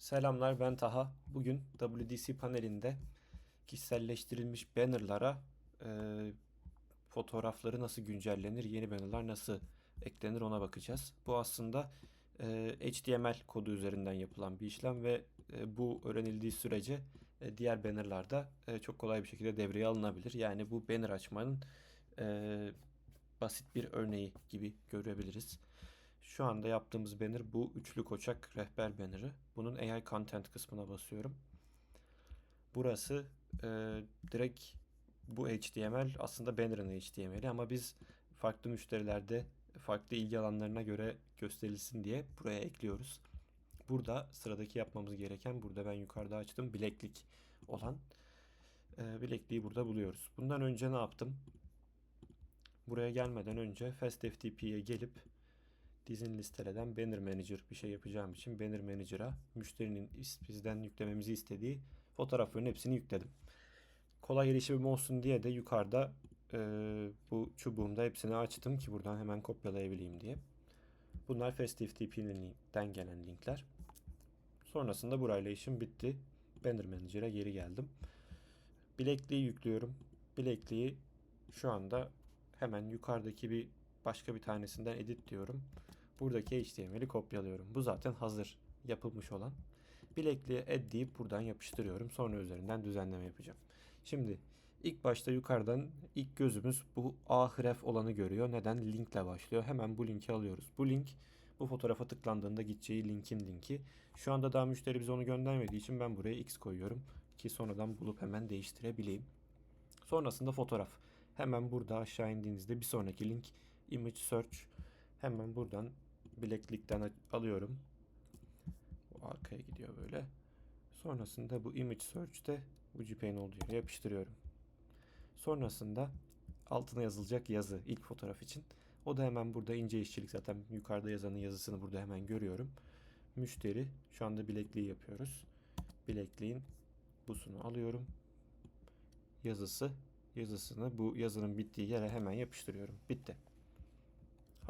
Selamlar ben Taha. Bugün WDC panelinde kişiselleştirilmiş bannerlara e, fotoğrafları nasıl güncellenir, yeni bannerlar nasıl eklenir ona bakacağız. Bu aslında e, HTML kodu üzerinden yapılan bir işlem ve e, bu öğrenildiği sürece e, diğer bannerlarda e, çok kolay bir şekilde devreye alınabilir. Yani bu banner açmanın e, basit bir örneği gibi görebiliriz. Şu anda yaptığımız banner bu üçlü koçak rehber bannerı. Bunun AI content kısmına basıyorum. Burası e, direkt bu HTML aslında banner'ın HTML'i ama biz farklı müşterilerde farklı ilgi alanlarına göre gösterilsin diye buraya ekliyoruz. Burada sıradaki yapmamız gereken burada ben yukarıda açtım bileklik olan e, bilekliği burada buluyoruz. Bundan önce ne yaptım? Buraya gelmeden önce FastFTP'ye gelip dizin listeleden Banner Manager bir şey yapacağım için Banner Manager'a müşterinin bizden yüklememizi istediği fotoğrafların hepsini yükledim. Kolay erişimim olsun diye de yukarıda e, bu çubuğumda hepsini açtım ki buradan hemen kopyalayabileyim diye. Bunlar FastFTP'den gelen linkler. Sonrasında burayla işim bitti. Banner Manager'a geri geldim. Bilekliği yüklüyorum. Bilekliği şu anda hemen yukarıdaki bir başka bir tanesinden edit diyorum. Buradaki HTML'i kopyalıyorum. Bu zaten hazır yapılmış olan. Bilekliğe add deyip buradan yapıştırıyorum. Sonra üzerinden düzenleme yapacağım. Şimdi ilk başta yukarıdan ilk gözümüz bu ahref olanı görüyor. Neden? Linkle başlıyor. Hemen bu linki alıyoruz. Bu link bu fotoğrafa tıklandığında gideceği linkin linki. Şu anda daha müşteri bize onu göndermediği için ben buraya x koyuyorum. Ki sonradan bulup hemen değiştirebileyim. Sonrasında fotoğraf. Hemen burada aşağı indiğinizde bir sonraki link image search. Hemen buradan bileklikten alıyorum. Bu arkaya gidiyor böyle. Sonrasında bu image search'te bu JPEG'in olduğu yere yapıştırıyorum. Sonrasında altına yazılacak yazı ilk fotoğraf için. O da hemen burada ince işçilik zaten yukarıda yazanın yazısını burada hemen görüyorum. Müşteri şu anda bilekliği yapıyoruz. Bilekliğin busunu alıyorum. Yazısı yazısını bu yazının bittiği yere hemen yapıştırıyorum. Bitti.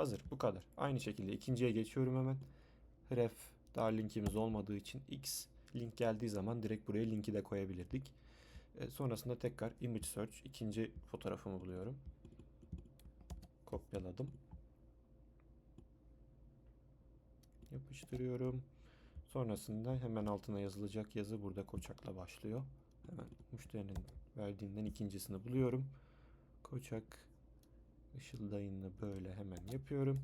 Hazır bu kadar. Aynı şekilde ikinciye geçiyorum hemen. Ref daha linkimiz olmadığı için X link geldiği zaman direkt buraya linki de koyabilirdik. E, sonrasında tekrar image search ikinci fotoğrafımı buluyorum. Kopyaladım. Yapıştırıyorum. Sonrasında hemen altına yazılacak yazı burada koçakla başlıyor. Hemen müşterinin verdiğinden ikincisini buluyorum. Koçak ışıldayını böyle hemen yapıyorum.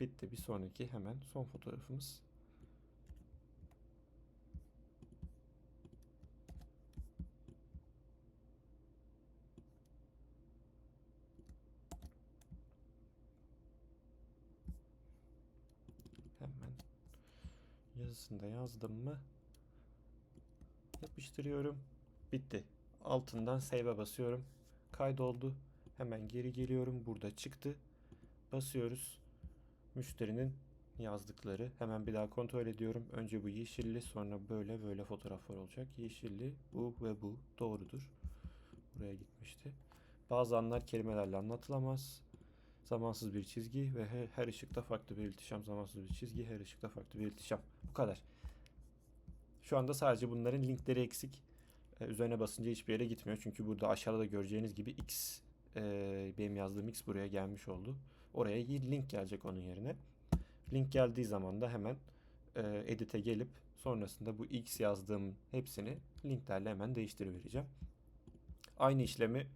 Bitti. Bir sonraki hemen son fotoğrafımız. Hemen yazısını da yazdım mı yapıştırıyorum. Bitti. Altından save'e basıyorum. Kaydoldu. Hemen geri geliyorum. Burada çıktı. Basıyoruz. Müşterinin yazdıkları. Hemen bir daha kontrol ediyorum. Önce bu yeşilli sonra böyle böyle fotoğraflar olacak. Yeşilli bu ve bu doğrudur. Buraya gitmişti. Bazı anlar kelimelerle anlatılamaz. Zamansız bir çizgi ve her, ışıkta farklı bir iltişam. Zamansız bir çizgi, her ışıkta farklı bir iltişam. Bu kadar. Şu anda sadece bunların linkleri eksik. Ee, üzerine basınca hiçbir yere gitmiyor. Çünkü burada aşağıda da göreceğiniz gibi X e, benim yazdığım X buraya gelmiş oldu. Oraya link gelecek onun yerine. Link geldiği zaman da hemen e, edit'e gelip sonrasında bu X yazdığım hepsini linklerle hemen değiştirivereceğim. Aynı işlemi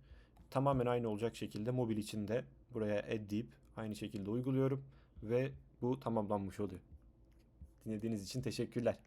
tamamen aynı olacak şekilde mobil için de buraya add deyip aynı şekilde uyguluyorum ve bu tamamlanmış oluyor. Dinlediğiniz için teşekkürler.